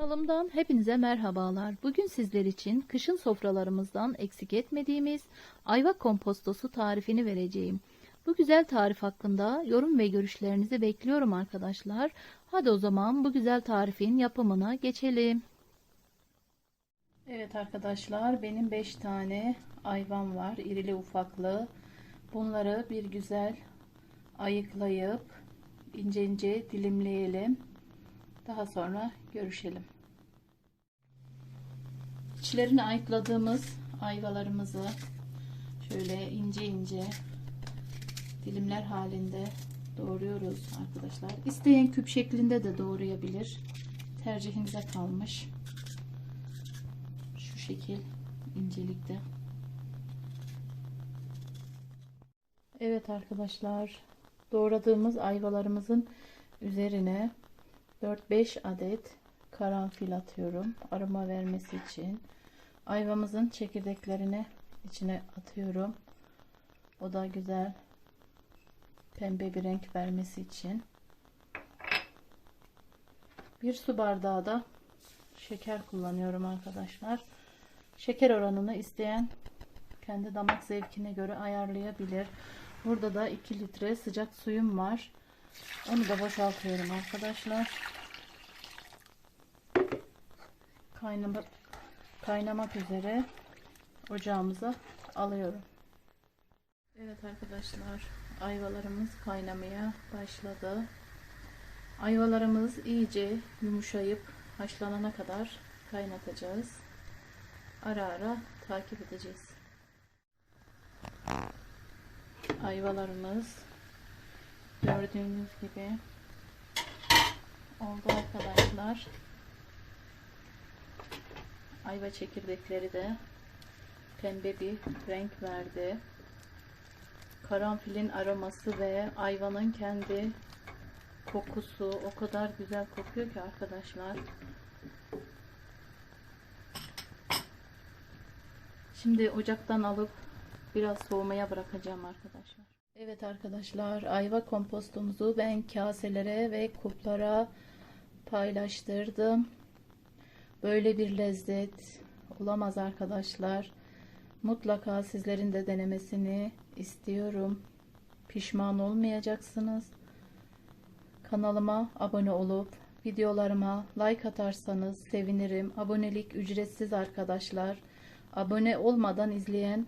Kanalımdan hepinize merhabalar. Bugün sizler için kışın sofralarımızdan eksik etmediğimiz ayva kompostosu tarifini vereceğim. Bu güzel tarif hakkında yorum ve görüşlerinizi bekliyorum arkadaşlar. Hadi o zaman bu güzel tarifin yapımına geçelim. Evet arkadaşlar benim 5 tane ayvam var irili ufaklı. Bunları bir güzel ayıklayıp ince ince dilimleyelim. Daha sonra görüşelim. İçlerini ayıkladığımız ayvalarımızı şöyle ince ince dilimler halinde doğruyoruz arkadaşlar. İsteyen küp şeklinde de doğrayabilir. Tercihinize kalmış. Şu şekil incelikte. Evet arkadaşlar doğradığımız ayvalarımızın üzerine 4-5 adet karanfil atıyorum aroma vermesi için. Ayvamızın çekirdeklerini içine atıyorum. O da güzel pembe bir renk vermesi için. Bir su bardağı da şeker kullanıyorum arkadaşlar. Şeker oranını isteyen kendi damak zevkine göre ayarlayabilir. Burada da 2 litre sıcak suyum var onu da boşaltıyorum arkadaşlar kaynamak kaynamak üzere ocağımıza alıyorum. Evet arkadaşlar ayvalarımız kaynamaya başladı. Ayvalarımız iyice yumuşayıp haşlanana kadar kaynatacağız. Ara ara takip edeceğiz. Ayvalarımız gördüğünüz gibi oldu arkadaşlar. Ayva çekirdekleri de pembe bir renk verdi. Karanfilin aroması ve ayvanın kendi kokusu o kadar güzel kokuyor ki arkadaşlar. Şimdi ocaktan alıp biraz soğumaya bırakacağım arkadaşlar. Evet arkadaşlar ayva kompostumuzu ben kaselere ve kuplara paylaştırdım. Böyle bir lezzet olamaz arkadaşlar. Mutlaka sizlerin de denemesini istiyorum. Pişman olmayacaksınız. Kanalıma abone olup videolarıma like atarsanız sevinirim. Abonelik ücretsiz arkadaşlar. Abone olmadan izleyen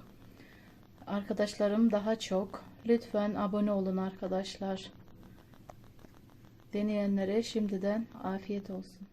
arkadaşlarım daha çok. Lütfen abone olun arkadaşlar. Deneyenlere şimdiden afiyet olsun.